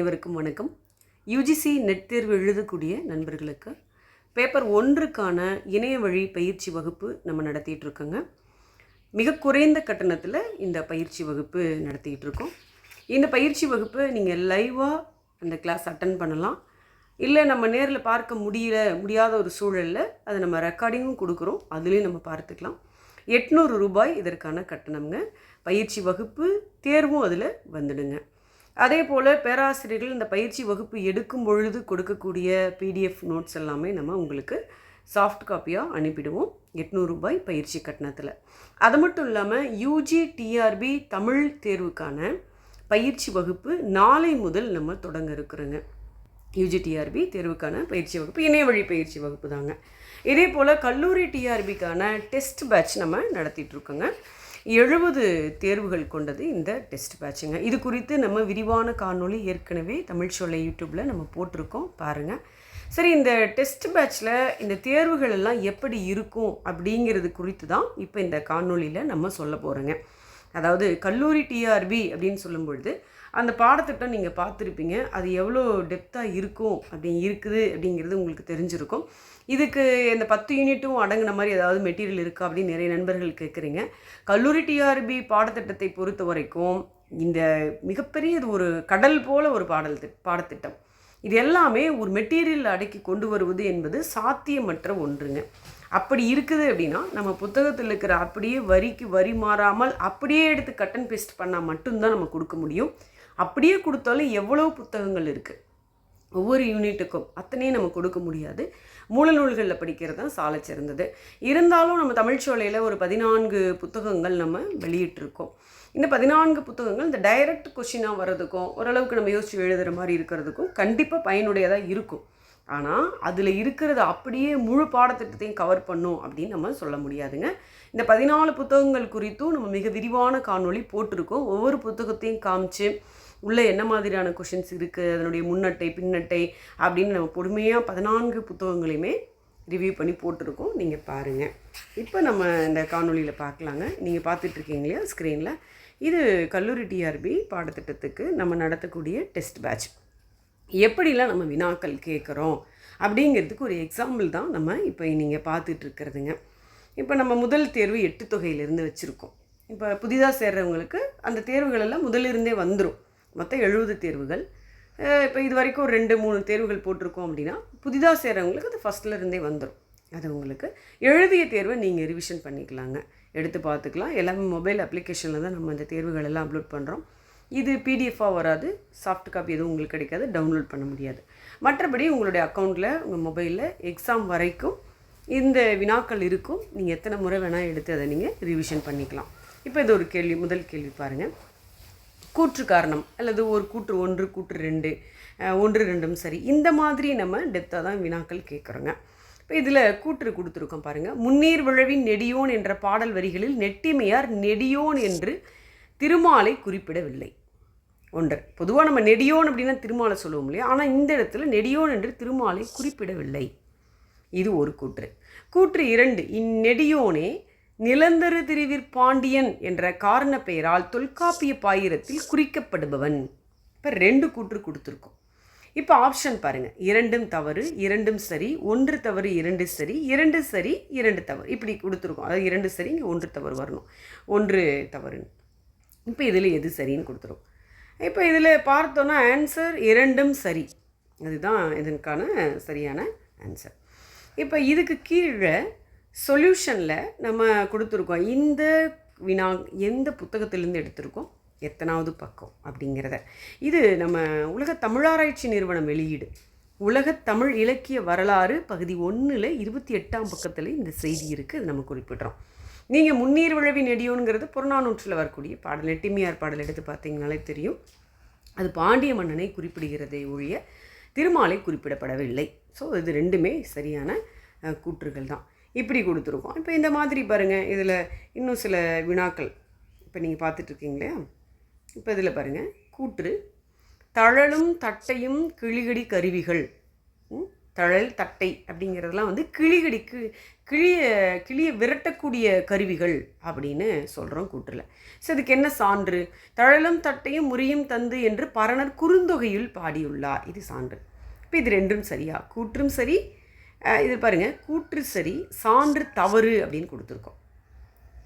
அனைவருக்கும் வணக்கம். UGC net தேர்வு எழுதக்கூடிய நண்பர்களுக்கு பேப்பர் ஒன்றுக்கான இணைய வழி பயிற்சி வகுப்பு நம்ம நடத்திட்டு இருக்கோங்க. மிக குறைந்த கட்டணத்தில் இந்த பயிற்சி வகுப்பு நடத்திக்கிட்டு இருக்கோம். இந்த பயிற்சி வகுப்பை நீங்கள் லைவாக அந்த கிளாஸ் அட்டன் பண்ணலாம். இல்லை நம்ம நேரில் பார்க்க முடியல முடியாத ஒரு சூழலில் அதை நம்ம ரெக்கார்டிங்கும் கொடுக்குறோம். அதுலேயும் நம்ம பார்த்துக்கலாம். எட்நூறு ரூபாய் இதற்கான கட்டணம்ங்க. பயிற்சி வகுப்பு தேர்வும் அதில் வந்துடுங்க. அதே போல் பேராசிரியர்கள் இந்த பயிற்சி வகுப்பு எடுக்கும் பொழுது கொடுக்கக்கூடிய பிடிஎஃப் நோட்ஸ் எல்லாமே நம்ம உங்களுக்கு சாஃப்ட் காப்பியாக அனுப்பிடுவோம். எட்நூறு ரூபாய் பயிற்சி கட்டணத்தில். அது மட்டும் இல்லாமல் யூஜி டிஆர்பி தமிழ் தேர்வுக்கான பயிற்சி வகுப்பு நாளை முதல் நம்ம தொடங்க இருக்கிறோங்க. யூஜி டிஆர்பி தேர்வுக்கான பயிற்சி வகுப்பு இணைய வழி பயிற்சி வகுப்பு தாங்க. இதே போல் கல்லூரி டிஆர்பிக்கான டெஸ்ட் பேட்ச் நம்ம நடத்திட்டுருக்கோங்க எழுபது தேர்வுகள் கொண்டது இந்த டெஸ்ட் பேட்சுங்க. இது குறித்து நம்ம விரிவான காணொளி ஏற்கனவே தமிழ் சொல்லை யூடியூப்பில் நம்ம போட்டிருக்கோம். பாருங்கள் சரி இந்த டெஸ்ட் பேட்ச்சில் இந்த தேர்வுகள் எல்லாம் எப்படி இருக்கும் அப்படிங்கிறது குறித்து தான் இப்போ இந்த காணொளியில் நம்ம சொல்ல போகிறோங்க அதாவது கல்லூரி டிஆர்பி அப்படின்னு சொல்லும் பொழுது அந்த பாடத்திட்டம் நீங்கள் பார்த்துருப்பீங்க. அது எவ்வளோ டெப்த்தாக இருக்கும் அப்படி இருக்குது அப்படிங்கிறது உங்களுக்கு தெரிஞ்சிருக்கும். இதுக்கு இந்த பத்து யூனிட்டும் அடங்கின மாதிரி ஏதாவது மெட்டீரியல் இருக்கா அப்படின்னு நிறைய நண்பர்கள் கேட்குறீங்க கல்லூரி டிஆர்பி பாடத்திட்டத்தை பொறுத்த வரைக்கும் இந்த மிகப்பெரிய இது ஒரு கடல் போல ஒரு பாடல் பாடத்திட்டம். இது எல்லாமே ஒரு மெட்டீரியல் அடக்கி கொண்டு வருவது என்பது சாத்தியமற்ற ஒன்றுங்க. அப்படி இருக்குது அப்படின்னா நம்ம புத்தகத்தில் இருக்கிற அப்படியே வரிக்கு வரி மாறாமல் அப்படியே எடுத்து கட் அண்ட் பேஸ்ட் பண்ணால் மட்டும்தான் நம்ம கொடுக்க முடியும். அப்படியே கொடுத்தாலும் எவ்வளோ புத்தகங்கள் இருக்குது ஒவ்வொரு யூனிட்டுக்கும் அத்தனையும் நம்ம கொடுக்க முடியாது. மூல நூல்களில் படிக்கிறது தான் சாலை சிறந்தது. இருந்தாலும் நம்ம தமிழ்ச்சோலையில் ஒரு பதினான்கு புத்தகங்கள் நம்ம வெளியிட்டிருக்கோம். இந்த பதினான்கு புத்தகங்கள் இந்த டைரக்ட் கொஷினாக வர்றதுக்கும் ஓரளவுக்கு நம்ம யோசிச்சு எழுதுகிற மாதிரி இருக்கிறதுக்கும் கண்டிப்பாக பயனுடையதாக இருக்கும். ஆனால் அதில் இருக்கிறத அப்படியே முழு பாடத்திட்டத்தையும் கவர் பண்ணும் அப்படின்னு நம்ம சொல்ல முடியாதுங்க. இந்த பதினாலு புத்தகங்கள் குறித்தும் நம்ம மிக விரிவான காணொளி போட்டிருக்கோம். ஒவ்வொரு புத்தகத்தையும் காமிச்சு உள்ளே என்ன மாதிரியான கொஷின்ஸ் இருக்குது அதனுடைய முன்னட்டை பின்னட்டை அப்படின்னு நம்ம பொறுமையாக பதினான்கு புத்தகங்களையுமே ரிவ்யூ பண்ணி போட்டிருக்கோம். நீங்கள் பாருங்கள் இப்போ நம்ம இந்த காணொளியில் பார்க்கலாங்க. நீங்கள் பார்த்துட்ருக்கீங்க இல்லையா ஸ்க்ரீனில் இது கல்லூரி டிஆர்பி பாடத்திட்டத்துக்கு நம்ம நடத்தக்கூடிய டெஸ்ட் பேட்ச் எப்படிலாம் நம்ம வினாக்கள் கேட்குறோம் அப்படிங்கிறதுக்கு ஒரு எக்ஸாம்பிள் தான் நம்ம இப்போ நீங்கள் பார்த்துட்ருக்கிறதுங்க இப்போ நம்ம முதல் தேர்வு எட்டு தொகையிலிருந்து வச்சுருக்கோம். இப்போ புதிதாக சேர்றவங்களுக்கு அந்த தேர்வுகளெல்லாம் முதலிருந்தே வந்துடும் மொத்தம் எழுபது தேர்வுகள். இப்போ இது வரைக்கும் ஒரு ரெண்டு மூணு தேர்வுகள் போட்டிருக்கோம் அப்படின்னா புதிதாக செய்கிறவங்களுக்கு அது ஃபஸ்ட்டில் இருந்தே வந்துடும் அது உங்களுக்கு எழுதிய தேர்வை நீங்கள் ரிவிஷன் பண்ணிக்கலாங்க. எடுத்து பார்த்துக்கலாம். எல்லாமே மொபைல் அப்ளிகேஷனில் தான் நம்ம இந்த தேர்வுகள் எல்லாம் அப்லோட் பண்ணுறோம் இது பிடிஎஃபாக வராது. சாஃப்ட் காப்பி எதுவும் உங்களுக்கு கிடைக்காது. டவுன்லோட் பண்ண முடியாது. மற்றபடி உங்களுடைய அக்கௌண்ட்டில் உங்கள் மொபைலில் எக்ஸாம் வரைக்கும் இந்த வினாக்கள் இருக்கும். நீங்கள் எத்தனை முறை வேணால் எடுத்து அதை நீங்கள் ரிவிஷன் பண்ணிக்கலாம். இப்போ இது ஒரு கேள்வி முதல் கேள்வி பாருங்கள் கூற்று காரணம் அல்லது ஒரு கூற்று ஒன்று கூற்று ரெண்டு ஒன்று ரெண்டும் சரி. இந்த மாதிரி நம்ம டெப்த்தாக தான் வினாக்கள் கேட்குறோங்க. இப்போ இதில் கூற்று கொடுத்துருக்கோம் பாருங்கள் முன்னீர் விழவின் நெடியோன் என்ற பாடல் வரிகளில் நெட்டிமையார் நெடியோன் என்று திருமாலை குறிப்பிடவில்லை. ஒன்று. பொதுவாக நம்ம நெடியோன் அப்படின்னா திருமாலை சொல்லுவோம் இல்லையா? ஆனால் இந்த இடத்துல நெடியோன் என்று திருமாலை குறிப்பிடவில்லை. இது ஒரு கூற்று. கூற்று இரண்டு. இந்நெடியோனே நிலந்தர திருவிற் பாண்டியன் என்ற காரண பெயரால் தொல்காப்பிய பாயிரத்தில் குறிக்கப்படுபவன். இப்போ ரெண்டு கூற்று கொடுத்துருக்கோம். இப்போ ஆப்ஷன் பாருங்கள் இரண்டும் தவறு இரண்டும் சரி ஒன்று தவறு இரண்டு சரி இரண்டு சரி இரண்டு தவறு. இப்படி கொடுத்துருக்கோம். அதாவது இரண்டு சரி இங்கே ஒன்று தவறு வரணும். ஒன்று தவறுன்னு. இப்போ இதில் எது சரின்னு கொடுத்துரும் இப்போ இதில் பார்த்தோன்னா ஆன்சர் இரண்டும் சரி. அதுதான் இதற்கான சரியான ஆன்சர் இப்போ இதுக்கு கீழே சொல்யூஷனில் நம்ம கொடுத்துருக்கோம். இந்த வினா எந்த புத்தகத்திலேருந்து எடுத்திருக்கோம்? எத்தனாவது பக்கம் அப்படிங்கிறத. இது நம்ம உலக தமிழாராய்ச்சி நிறுவனம் வெளியீடு. உலக தமிழ் இலக்கிய வரலாறு பகுதி ஒன்றில் இருபத்தி எட்டாம் பக்கத்தில் இந்த செய்தி இருக்குது அது நம்ம குறிப்பிட்றோம். நீங்கள் முன்னீர் விழவி நெடியோங்கிறது புறநானூற்றில் வரக்கூடிய பாடல். நெட்டிமியார் பாடல் எடுத்து பார்த்தீங்கனாலே தெரியும். அது பாண்டிய மன்னனை குறிப்பிடுகிறதே ஒழிய திருமாலை குறிப்பிடப்படவில்லை. ஸோ இது ரெண்டுமே சரியான கூற்றுகள் தான். இப்படி கொடுத்துருக்கோம். இப்போ இந்த மாதிரி பாருங்கள் இதில் இன்னும் சில வினாக்கள் இப்போ நீங்கள் பார்த்துட்ருக்கீங்களே? இப்போ இதில் பாருங்கள் கூற்று தழலும் தட்டையும் கிளிகடி கருவிகள். ம்? தழல் தட்டை அப்படிங்கிறதெல்லாம் வந்து கிளிகடிக்கு கிளிய கிளிய விரட்டக்கூடிய கருவிகள் அப்படின்னு சொல்கிறோம் கூற்றில். ஸோ இதுக்கு என்ன சான்று? தழலும் தட்டையும் முறியும் தந்து என்று பரணர் குறுந்தொகையில் பாடியுள்ளார். இது சான்று. இப்போ இது ரெண்டும் சரியா? கூற்றும் சரி இது பாருங்கள் கூற்று சரி சான்று தவறு அப்படின்னு கொடுத்துருக்கோம்.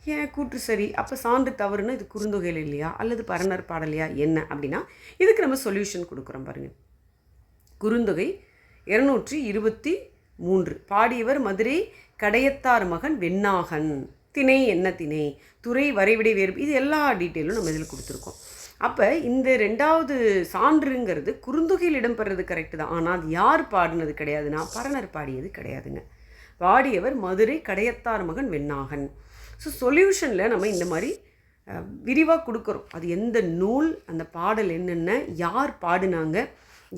ஏன் கூற்று சரி? அப்போ சான்று தவறுனா இது குறுந்தொகையில் இல்லையா? அல்லது பரணர் பாடலையா? என்ன? அப்படின்னா இதுக்கு நம்ம சொல்யூஷன் கொடுக்குறோம் பாருங்கள் குறுந்தொகை இருநூற்றி இருபத்தி மூன்று. பாடியவர் மதுரை கடையத்தார் மகன் வெண்ணாகன். திணை என்ன திணை? துறை வரைவிடை வேறு இது எல்லா டீட்டெயிலும் நம்ம இதில் கொடுத்துருக்கோம். அப்போ இந்த ரெண்டாவது சான்றுங்கிறது குறுந்தொகையில் இடம்பெறது கரெக்டு தான். ஆனால் அது யார் பாடினது கிடையாதுன்னா பரணர் பாடியது கிடையாதுங்க. பாடியவர் மதுரை கடையத்தார் மகன் வெண்ணாகன். ஸோ சொல்யூஷனில் நம்ம இந்த மாதிரி விரிவாக கொடுக்குறோம். அது எந்த நூல் அந்த பாடல் என்னென்ன யார் பாடினாங்க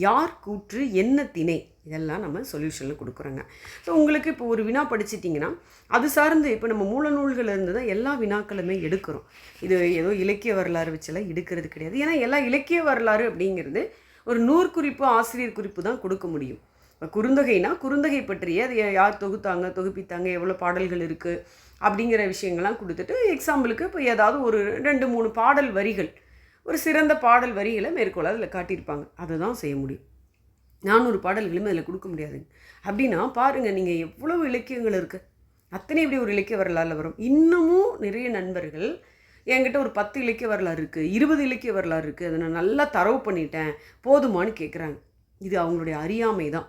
யார் கூற்று என்ன திணை? இதெல்லாம் நம்ம சொல்யூஷனில் கொடுக்குறோங்க. ஸோ உங்களுக்கு இப்போ ஒரு வினா படிச்சிட்டிங்கன்னா அது சார்ந்து இப்போ நம்ம மூல நூல்கள் இருந்து தான் எல்லா வினாக்களுமே எடுக்கிறோம். இது ஏதோ இலக்கிய வரலாறு வச்செல்லாம் எடுக்கிறது கிடையாது. ஏன்னா எல்லா இலக்கிய வரலாறு அப்படிங்கிறது ஒரு நூற்குறிப்பு ஆசிரியர் குறிப்பு தான் கொடுக்க முடியும். இப்போ குறுந்தொகைனா குறுந்தொகை பற்றிய அது யார் தொகுத்தாங்க தொகுப்பித்தாங்க எவ்வளோ பாடல்கள் இருக்குது அப்படிங்கிற விஷயங்கள்லாம் கொடுத்துட்டு எக்ஸாம்பிளுக்கு இப்போ ஏதாவது ஒரு ரெண்டு மூணு பாடல் வரிகள் ஒரு சிறந்த பாடல் வரிகளை மேற்கோள் அதில் காட்டியிருப்பாங்க. அதை தான் செய்ய முடியும். நானூறு பாடல்களுமே அதில் கொடுக்க முடியாதுங்க அப்படின்னா பாருங்கள் நீங்கள் எவ்வளவு இலக்கியங்கள் இருக்குது அத்தனை இப்படி ஒரு இலக்கிய வரலாறுல வரும். இன்னமும் நிறைய நண்பர்கள் என்கிட்ட ஒரு பத்து இலக்கிய வரலாறு இருக்குது இருபது இலக்கிய வரலாறு இருக்குது அதை நான் நல்லா தரவு பண்ணிட்டேன் போதுமான்னு கேட்குறாங்க இது அவங்களுடைய அறியாமை தான்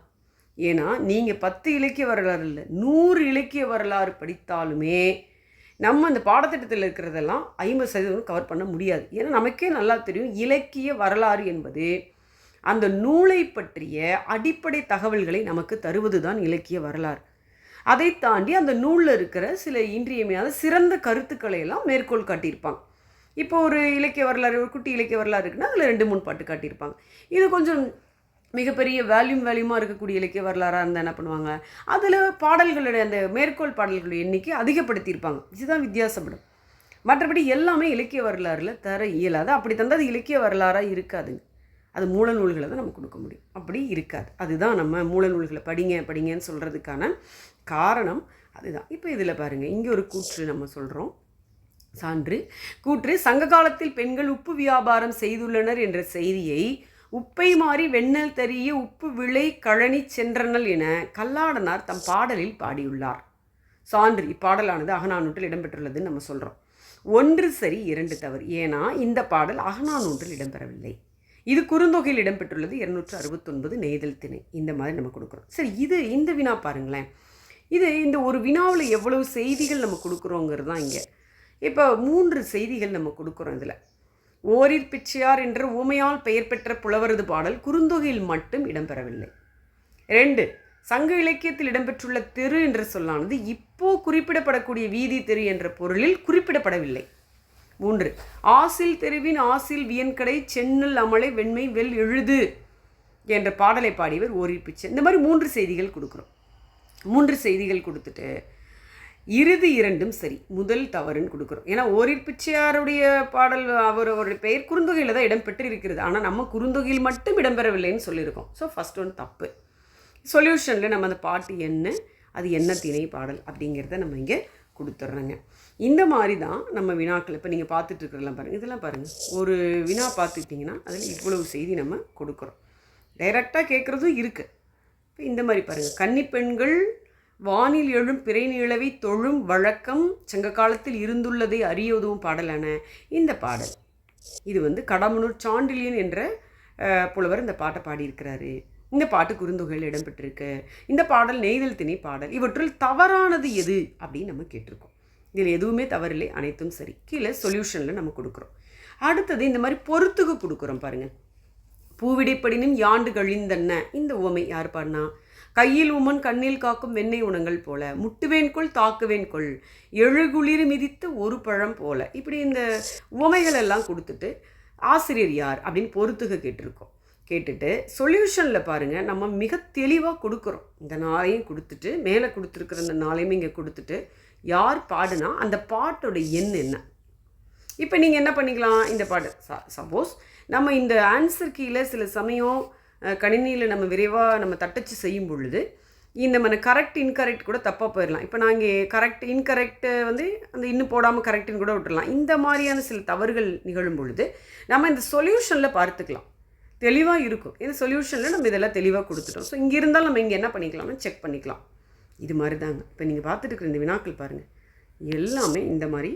ஏன்னா நீங்கள் பத்து இலக்கிய வரலாறு இல்லை நூறு இலக்கிய வரலாறு படித்தாலுமே நம்ம அந்த பாடத்திட்டத்தில் இருக்கிறதெல்லாம் ஐம்பது சதவீதம் கவர் பண்ண முடியாது. ஏன்னா நமக்கே நல்லா தெரியும் இலக்கிய வரலாறு என்பது அந்த நூலை பற்றிய அடிப்படை தகவல்களை நமக்கு தருவது தான் இலக்கிய வரலாறு. அதை தாண்டி அந்த நூலில் இருக்கிற சில இன்றியமையாத சிறந்த கருத்துக்களை எல்லாம் மேற்கோள் காட்டியிருப்பாங்க. இப்போ ஒரு இலக்கிய வரலாறு ஒரு குட்டி இலக்கிய வரலாறு இருக்குன்னா அதில் ரெண்டு மூணு பாட்டு காட்டியிருப்பாங்க. இது கொஞ்சம் மிகப்பெரிய வேல்யூம் வேல்யூமாக இருக்கக்கூடிய இலக்கிய வரலாறாக இருந்தால் என்ன பண்ணுவாங்க? அதில் பாடல்களுடைய அந்த மேற்கோள் பாடல்களுடைய எண்ணிக்கை அதிகப்படுத்தியிருப்பாங்க. இதுதான் வித்தியாசப்படும். மற்றபடி எல்லாமே இலக்கிய வரலாறில் தர இயலாது. அப்படி தந்தால் அது இலக்கிய வரலாறாக இருக்காதுங்க. அது மூல நூல்களை தான் நம்ம கொடுக்க முடியும். அப்படி இருக்காது. அதுதான் நம்ம மூல நூல்களை படிங்க படிங்கன்னு சொல்கிறதுக்கான காரணம் அதுதான். இப்போ இதில் பாருங்கள் இங்கே ஒரு கூற்று நம்ம சொல்கிறோம் சான்று. கூற்று சங்க காலத்தில் பெண்கள் உப்பு வியாபாரம் செய்துள்ளனர் என்ற செய்தியை உப்பை மாறி வெண்ணெல் தெரிய உப்பு விளை கழனி சென்றனல் என கல்லாடனார் தம் பாடலில் பாடியுள்ளார். சான்று இப்பாடலானது அகநானூற்றில் இடம்பெற்றுள்ளதுன்னு நம்ம சொல்கிறோம் ஒன்று சரி இரண்டு தவறு. ஏன்னா இந்த பாடல் அகநானூற்றில் இடம்பெறவில்லை. இது குறுந்தொகையில் இடம்பெற்றுள்ளது இருநூற்று அறுபத்தொன்பது நெய்தல் திணை. இந்த மாதிரி நம்ம கொடுக்குறோம். சரி இது இந்த வினா பாருங்களேன். இது இந்த ஒரு வினாவில் எவ்வளவு செய்திகள் நம்ம கொடுக்குறோங்கிறது தான் இங்கே. இப்போ மூன்று செய்திகள் நம்ம கொடுக்குறோம் இதில். ஓரிர் பிச்சையார் என்ற ஊமையால் பெயர் பெற்ற புலவரது பாடல் குறுந்தொகையில் மட்டும் இடம்பெறவில்லை. ரெண்டு சங்க இலக்கியத்தில் இடம்பெற்றுள்ள தெரு என்ற சொல்லானது இப்போ குறிப்பிடப்படக்கூடிய வீதி தெரு என்ற பொருளில் குறிப்பிடப்படவில்லை. மூன்று ஆசில் தெருவின் ஆசில் வியன்கடை சென்னல் அமலை வெண்மை வெல் எழுது என்ற பாடலை பாடியவர் ஓரிர் பிச்சை. இந்த மாதிரி மூன்று செய்திகள் கொடுக்குறோம். மூன்று செய்திகள் கொடுத்துட்டு இறுதி இரண்டும் சரி. முதல் தவறுன்னு கொடுக்குறோம். ஏன்னா ஓரிர் பிச்சையாருடைய பாடல் அவர் அவருடைய பெயர் குறுந்தொகையில் தான் இடம்பெற்று இருக்கிறது ஆனால் நம்ம குறுந்தொகையில் மட்டும் இடம்பெறவில்லைன்னு சொல்லியிருக்கோம். ஸோ ஃபஸ்ட் ஒன் தப்பு. சொல்யூஷனில் நம்ம அந்த பாட்டு என்ன அது என்ன திணை பாடல் அப்படிங்கிறத நம்ம இங்கே கொடுத்துட்றோங்க இந்த மாதிரி தான் நம்ம வினாக்கள். இப்போ நீங்கள் பார்த்துட்டு இருக்கிறதெல்லாம் பாருங்கள் இதெல்லாம் பாருங்கள் ஒரு வினா பார்த்துக்கிட்டிங்கன்னா அதில் இவ்வளவு செய்தி நம்ம கொடுக்குறோம். டைரெக்டாக கேட்குறதும் இருக்குது இப்போ இந்த மாதிரி பாருங்கள் கன்னி பெண்கள் வானில் எழும் பிறை நிலவை தொழும் வழக்கம் சங்க காலத்தில் இருந்துள்ளதை அறிய உதவும் பாடலான இந்த பாடல். இது வந்து கடமனூர் சாண்டிலியன் என்ற புலவர் இந்த பாட்டை பாடியிருக்கிறாரு. இந்த பாட்டு குறுந்தொகையில் இடம்பெற்றிருக்கு. இந்த பாடல் நெய்தல் திணை பாடல். இவற்றுள் தவறானது எது அப்படின்னு நம்ம கேட்டிருக்கோம். இதில் எதுவுமே தவறில்லை அனைத்தும் சரி. கீழே சொல்யூஷனில் நம்ம கொடுக்குறோம். அடுத்தது இந்த மாதிரி பொறுத்துக்கு கொடுக்குறோம் பாருங்கள் பூவிடைப்படினும் யாண்டு கழிந்தன்ன. இந்த உவமை யார் பாடினா? கையில் உமன் கண்ணில் காக்கும் வெண்ணெய் உணங்கள் போல. முட்டுவேன் கொள் தாக்குவேன் கொள். எழுகுளிர் மிதித்த ஒரு பழம் போல. இப்படி இந்த உவமைகள் எல்லாம் கொடுத்துட்டு ஆசிரியர் யார் அப்படின்னு பொறுத்துக கேட்டிருக்கோம். கேட்டுட்டு சொல்யூஷனில் பாருங்கள் நம்ம மிக தெளிவாக கொடுக்குறோம். இந்த நாளையும் கொடுத்துட்டு மேலே கொடுத்துருக்குற அந்த நாளையும் இங்கே கொடுத்துட்டு யார் பாடுனா அந்த பாட்டோட எண் என்ன? இப்போ நீங்கள் என்ன பண்ணிக்கலாம்? இந்த பாட்டு. சப்போஸ் நம்ம இந்த ஆன்சர் கீழே சில சமயம் கணினியில் நம்ம விரைவாக நம்ம தட்டச்சு செய்யும் பொழுது இந்த மாதிரி கரெக்ட் இன்கரெக்ட் கூட தப்பாக போயிடலாம் இப்போ நாங்கள் கரெக்ட் இன்கரெக்டு வந்து அந்த இன்னும் போடாமல் கரெக்டுன்னு கூட விட்டுறலாம் இந்த மாதிரியான சில தவறுகள் நிகழும் பொழுது நம்ம இந்த சொல்யூஷனில் பார்த்துக்கலாம். தெளிவாக இருக்கும். இந்த சொல்யூஷனில் நம்ம இதெல்லாம் தெளிவாக கொடுத்துட்டோம். ஸோ இங்கே இருந்தாலும் நம்ம இங்கே என்ன பண்ணிக்கலாம்னு செக் பண்ணிக்கலாம். இது மாதிரி தாங்க இப்போ நீங்கள் பார்த்துட்டு இருக்கிற இந்த வினாக்கள் பாருங்கள் எல்லாமே இந்த மாதிரி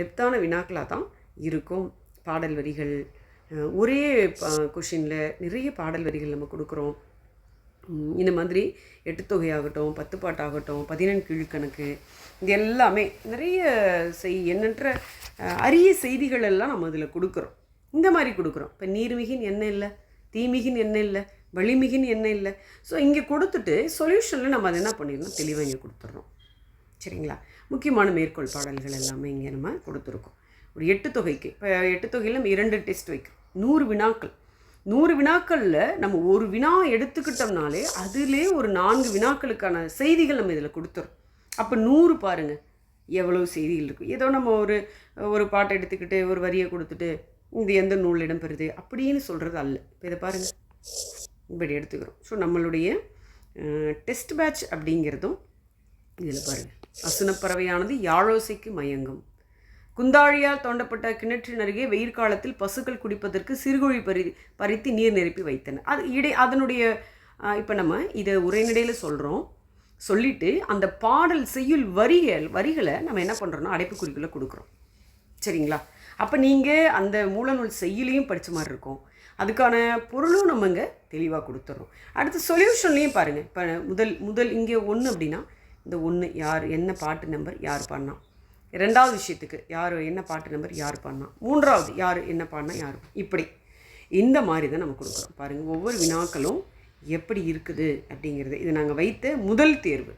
டெப்த்தான வினாக்களாக தான் இருக்கும். பாடல் வரிகள் ஒரே கொஷினில் நிறைய பாடல் வரிகள் நம்ம கொடுக்குறோம். இந்த மாதிரி எட்டு தொகையாகட்டும் பத்து பாட்டாகட்டும் பதினெண் கீழ்கணக்கு இது எல்லாமே நிறைய செய் எண்ணற்ற அரிய செய்திகள் எல்லாம் நம்ம அதில் கொடுக்குறோம். இந்த மாதிரி கொடுக்குறோம். இப்போ நீர்மிகின் என்ன இல்லை தீமிகின் என்ன இல்லை வலிமிகின் என்ன இல்லை. ஸோ இங்கே கொடுத்துட்டு சொல்யூஷனில் நம்ம அதை என்ன பண்ணிடணும்? தெளிவாக இங்கே கொடுத்துட்றோம் சரிங்களா? முக்கியமான மேற்கோள் பாடல்கள் எல்லாமே இங்கே நம்ம கொடுத்துருக்கோம். ஒரு எட்டு தொகைக்கு இப்போ எட்டு தொகையில் நம்ம இரண்டு டெஸ்ட் வைக்கிறோம். நூறு வினாக்கள். நூறு வினாக்களில் நம்ம ஒரு வினா எடுத்துக்கிட்டோம்னாலே அதிலே ஒரு நான்கு வினாக்களுக்கான செய்திகள் நம்ம இதில் கொடுத்துறோம். அப்போ நூறு பாருங்கள் எவ்வளோ செய்திகள் இருக்கும் ஏதோ நம்ம ஒரு ஒரு பாட்டை எடுத்துக்கிட்டு ஒரு வரியை கொடுத்துட்டு இது எந்த நூல் இடம்பெறுது அப்படின்னு சொல்கிறது அல்ல. இப்போ இதை பாருங்கள் இப்படி எடுத்துக்கிறோம். ஸோ நம்மளுடைய டெஸ்ட் பேட்ச் அப்படிங்கிறதும் இதில் பாருங்கள் அசுனப்பறவையானது யாழோசைக்கு மயங்கும். குந்தாழியால் தோண்டப்பட்ட கிணற்றின் அருகே வெயில் காலத்தில் பசுக்கள் குடிப்பதற்கு சிறுகுழி பறி பறித்து நீர் நிரப்பி வைத்தன. அது இடை அதனுடைய இப்போ நம்ம இதை உரைநடையில் சொல்கிறோம் சொல்லிட்டு அந்த பாடல் செய்யுள் வரிகள் வரிகளை நம்ம என்ன பண்ணுறோன்னா அடைப்புக்குறிக்குள்ளே கொடுக்குறோம். சரிங்களா? அப்போ நீங்கள் அந்த மூலநூல் செய்யலையும் படித்த மாதிரி இருக்கும். அதுக்கான பொருளும் நம்ம இங்கே தெளிவாக கொடுத்துட்றோம் அடுத்து சொல்யூஷன்லேயும் பாருங்கள் இப்போ முதல் முதல் இங்கே ஒன்று அப்படின்னா இந்த ஒன்று யார் என்ன பாட்டு நம்பர் யார் பாடினா? ரெண்டாவது விஷயத்துக்கு யார் என்ன பாட்டு நம்பர் யார் பாடினா? மூன்றாவது யார் என்ன பாடினா யார்? இப்படி. இந்த மாதிரி தான் நம்ம கொடுக்குறோம். பாருங்கள் ஒவ்வொரு வினாக்களும் எப்படி இருக்குது அப்படிங்கிறது. இது நாங்கள் வைத்த முதல் தேர்வு.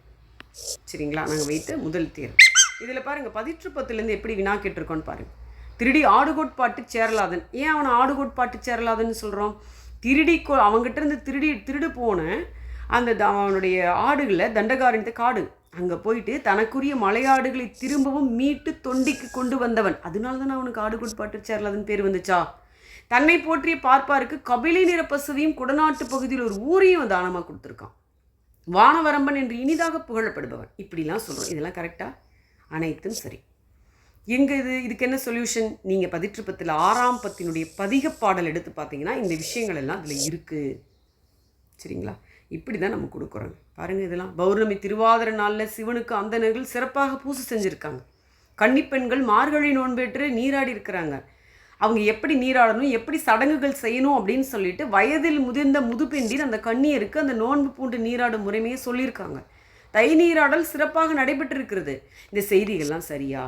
சரிங்களா? நாங்கள் வைத்த முதல் தேர்வு. இதில் பாருங்கள் பதிற்று பத்துலேருந்து எப்படி வினா கேட்டிருக்கோன்னு பாருங்கள் திருடி ஆடுகோட்பாட்டு சேரலாதன். ஏன் அவனை ஆடுகோட்பாட்டு சேரலாதன்னு சொல்கிறோம் திருடி கோ அவங்ககிட்ட இருந்து திருடி திருடு போன அந்த த- அவனுடைய ஆடுகளை தண்டகாரணித்த காடு. அங்கே போயிட்டு தனக்குரிய மலையாடுகளை திரும்பவும் மீட்டு தொண்டிக்கு கொண்டு வந்தவன். அதனால தான் அவனுக்கு ஆடுகோட்பாட்டு சேரலாதன் பேர் வந்துச்சா? தன்னை போற்றிய பார்ப்பாருக்கு கபிலை நிற பசுவையும் குடநாட்டு பகுதியில் ஒரு ஊரையும் தானமாக கொடுத்துருக்கான். வானவரம்பன் என்று இனிதாக புகழப்படுபவன். இப்படிலாம் சொல்கிறோம் இதெல்லாம் கரெக்டாக அனைத்தும் சரி. எங்கே இது? இதுக்கு என்ன சொல்யூஷன் நீங்கள் பதிற்றுப்பத்தில் ஆறாம் பத்தினுடைய பதிக பாடல் எடுத்து பார்த்தீங்கன்னா இந்த விஷயங்கள் எல்லாம் அதில் இருக்குது சரிங்களா? இப்படி தான் நம்ம கொடுக்குறோங்க பாருங்கள் இதெல்லாம். பௌர்ணமி திருவாதிர நாளில் சிவனுக்கு அந்தணர்கள் சிறப்பாக பூசை செஞ்சுருக்காங்க. கன்னிப்பெண்கள் மார்கழி நோன்பேற்று நீராடி இருக்கிறாங்க. அவங்க எப்படி நீராடணும் எப்படி சடங்குகள் செய்யணும் அப்படின்னு சொல்லிட்டு வயதில் முதிர்ந்த முதுபெண்டின் அந்த கண்ணியருக்கு அந்த நோன்பு பூண்டு நீராடும் முறைமையை சொல்லியிருக்காங்க. தை நீராடல் சிறப்பாக நடைபெற்றிருக்கிறது. இந்த செய்திகள்லாம் சரியா?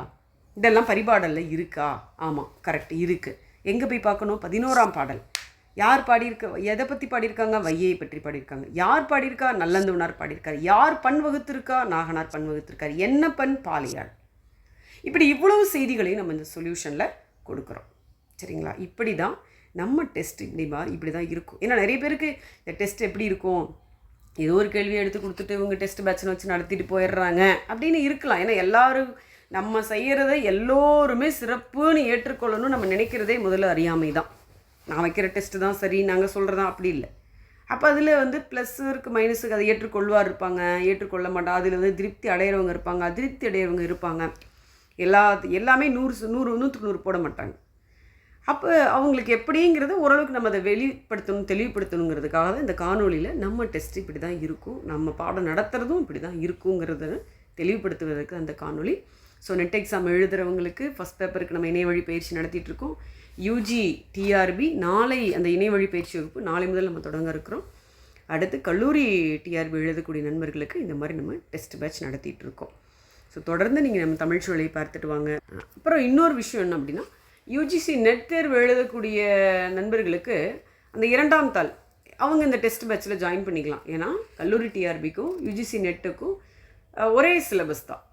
இதெல்லாம் பரிபாடலில் இருக்கா? ஆமாம் கரெக்ட் இருக்குது எங்கே போய் பார்க்கணும்? பதினோராம் பாடல். யார் பாடியிருக்க எதை பற்றி பாடியிருக்காங்க? வையை பற்றி பாடியிருக்காங்க. யார் பாடியிருக்கா? நல்லந்துவனார் பாடியிருக்கார். யார் பண் வகுத்திருக்கா? நாகனார் பண் வகுத்திருக்கார். என்ன பண்? பாலியாள் இப்படி இவ்வளவு செய்திகளையும் நம்ம இந்த சொல்யூஷனில் கொடுக்குறோம். சரிங்களா? இப்படி தான் நம்ம டெஸ்ட் இப்படி இப்படி தான் இருக்கும். ஏன்னா நிறைய பேருக்கு இந்த டெஸ்ட் எப்படி இருக்கும்? ஏதோ ஒரு கேள்வியை எடுத்து கொடுத்துட்டு இவங்க டெஸ்ட் பேட்ச்னு வச்சு நடத்திட்டு போயிடுறாங்க. அப்படின்னு இருக்கலாம். ஏன்னா எல்லாரும் நம்ம செய்கிறத எல்லோருமே சிறப்புன்னு ஏற்றுக்கொள்ளணும்னு நம்ம நினைக்கிறதே முதல்ல அறியாமை தான் நான் வைக்கிற டெஸ்ட்டு தான் சரி நாங்கள் சொல்கிறதா அப்படி இல்லை. அப்போ அதில் வந்து ப்ளஸ் இருக்குது மைனஸுக்கு அதை ஏற்றுக்கொள்வார் இருப்பாங்க. ஏற்றுக்கொள்ள மாட்டா. அதில் வந்து திருப்தி அடையிறவங்க இருப்பாங்க. அதிருப்தி அடையிறவங்க இருப்பாங்க. எல்லா எல்லாமே நூறு நூறு நூற்றுக்கு நூறு போட மாட்டாங்க. அப்போ அவங்களுக்கு எப்படிங்கிறத ஓரளவுக்கு நம்ம அதை வெளிப்படுத்தணும் தெளிவுபடுத்தணுங்கிறதுக்காக தான் இந்த காணொலியில் நம்ம டெஸ்ட் இப்படி தான் இருக்கும். நம்ம பாடம் நடத்துகிறதும் இப்படி தான் இருக்குங்கிறத தெளிவுபடுத்துவதற்கு அந்த காணொலி ஸோ நெட் எக்ஸாம் எழுதுகிறவங்களுக்கு ஃபஸ்ட் பேப்பருக்கு நம்ம இணைய வழி பயிற்சி நடத்திட்டுருக்கோம் யூஜி டிஆர்பி நாளை அந்த இணையவழி பயிற்சி வகுப்பு. நாளை முதல் நம்ம தொடங்க இருக்கிறோம். அடுத்து கல்லூரி டிஆர்பி எழுதக்கூடிய நண்பர்களுக்கு இந்த மாதிரி நம்ம டெஸ்ட் பேட்ச் நடத்திட்டு இருக்கோம். ஸோ தொடர்ந்து நீங்கள் நம்ம தமிழ் சூழலை பார்த்துட்டு வாங்க. அப்புறம் இன்னொரு விஷயம் என்ன அப்படின்னா யூஜிசி நெட் தேர்வு எழுதக்கூடிய நண்பர்களுக்கு அந்த இரண்டாம் தாள் அவங்க இந்த டெஸ்ட் பேட்சில் ஜாயின் பண்ணிக்கலாம். ஏன்னா கல்லூரி டிஆர்பிக்கும் யூஜிசி நெட்டுக்கும் ஒரே சிலபஸ் தான்.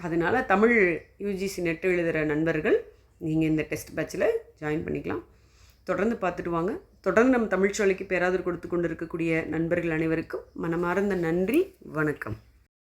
அதனால தமிழ் யூஜிசி நெட் எழுதுகிற நண்பர்கள் நீங்கள் இந்த டெஸ்ட் பேட்சில் ஜாயின் பண்ணிக்கலாம். தொடர்ந்து பார்த்துட்டு வாங்க. தொடர்ந்து நம்ம தமிழ்ச்சோலைக்கு பேராதர் கொடுத்து கொண்டு இருக்கக்கூடிய நண்பர்கள் அனைவருக்கும் மனமார்ந்த நன்றி. வணக்கம்.